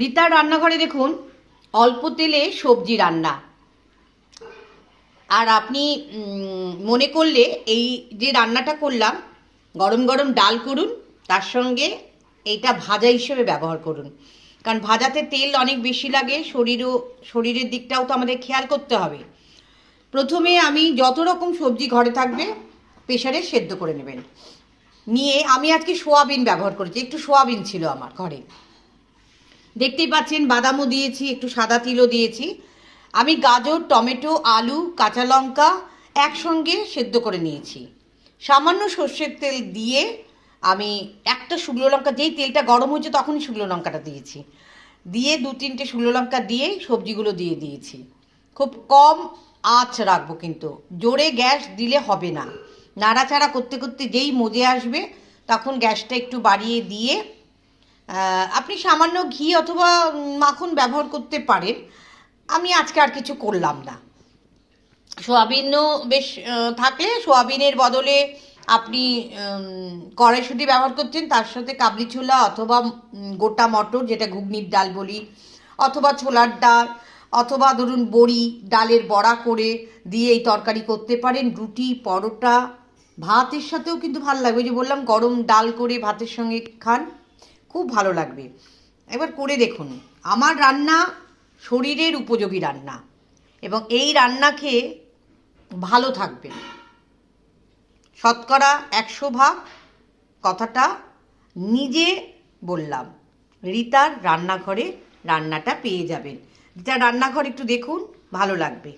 রীতার রান্নাঘরে দেখুন, অল্প তেলে সবজি রান্না। আর আপনি মনে করলে এই যে রান্নাটা করলাম, গরম গরম ডাল করুন, তার সঙ্গে এইটা ভাজা হিসেবে ব্যবহার করুন। কারণ ভাজাতে তেল অনেক বেশি লাগে, শরীরও, শরীরের দিকটাও তো আমাদের খেয়াল করতে হবে। প্রথমে আমি যত রকম সবজি ঘরে থাকবে প্রেশারে সেদ্ধ করে নেবেন। নিয়ে আমি আজকে সোয়াবিন ব্যবহার করেছি, একটু সোয়াবিন ছিল আমার ঘরে। দেখতেই পাচ্ছেন বাদামও দিয়েছি, একটু সাদা তিলও দিয়েছি। আমি গাজর, টমেটো, আলু, কাঁচা লঙ্কা একসঙ্গে সেদ্ধ করে নিয়েছি। সামান্য সর্ষের তেল দিয়ে আমি একটা শুকনো লঙ্কা, যেই তেলটা গরম হয়েছে তখনই শুকনো লঙ্কাটা দিয়েছি। দিয়ে দু তিনটে শুকনো লঙ্কা দিয়ে সবজিগুলো দিয়ে দিয়েছি। খুব কম আঁচ রাখব কিন্তু, জোরে গ্যাস দিলে হবে না। নাড়াচাড়া করতে করতে যেই মজে আসবে, তখন গ্যাসটা একটু বাড়িয়ে দিয়ে আপনি সামান্য ঘি অথবা মাখন ব্যবহার করতে পারেন। আমি আজকে আর কিছু করলাম না। সোয়াবিনও বেশ থাকলে সোয়াবিনের বদলে আপনি কড়াইশুঁটি ব্যবহার করছেন, তার সাথে কাবলি ছোলা অথবা গোটা মটর, যেটা ঘুগনির ডাল বলি, অথবা ছোলার ডাল, অথবা ধরুন বড়ি, ডালের বড়া করে দিয়ে এই তরকারি করতে পারেন। রুটি, পরোটা, ভাতের সাথেও কিন্তু ভালো লাগবে। যে বললাম, গরম ডাল করে ভাতের সঙ্গে খান। খুব ভালো লাগবে। একবার করে দেখুন, আমার রান্না শরীরের উপযোগী রান্না এবং এই রান্না খেয়ে ভালো থাকবেন। শতকরা একশো ভাগ কথাটা নিজে বললাম, রীতার রান্নাঘরে রান্নাটা পেয়ে যাবেন। রীতার রান্নাঘর একটু দেখুন, ভালো লাগবে।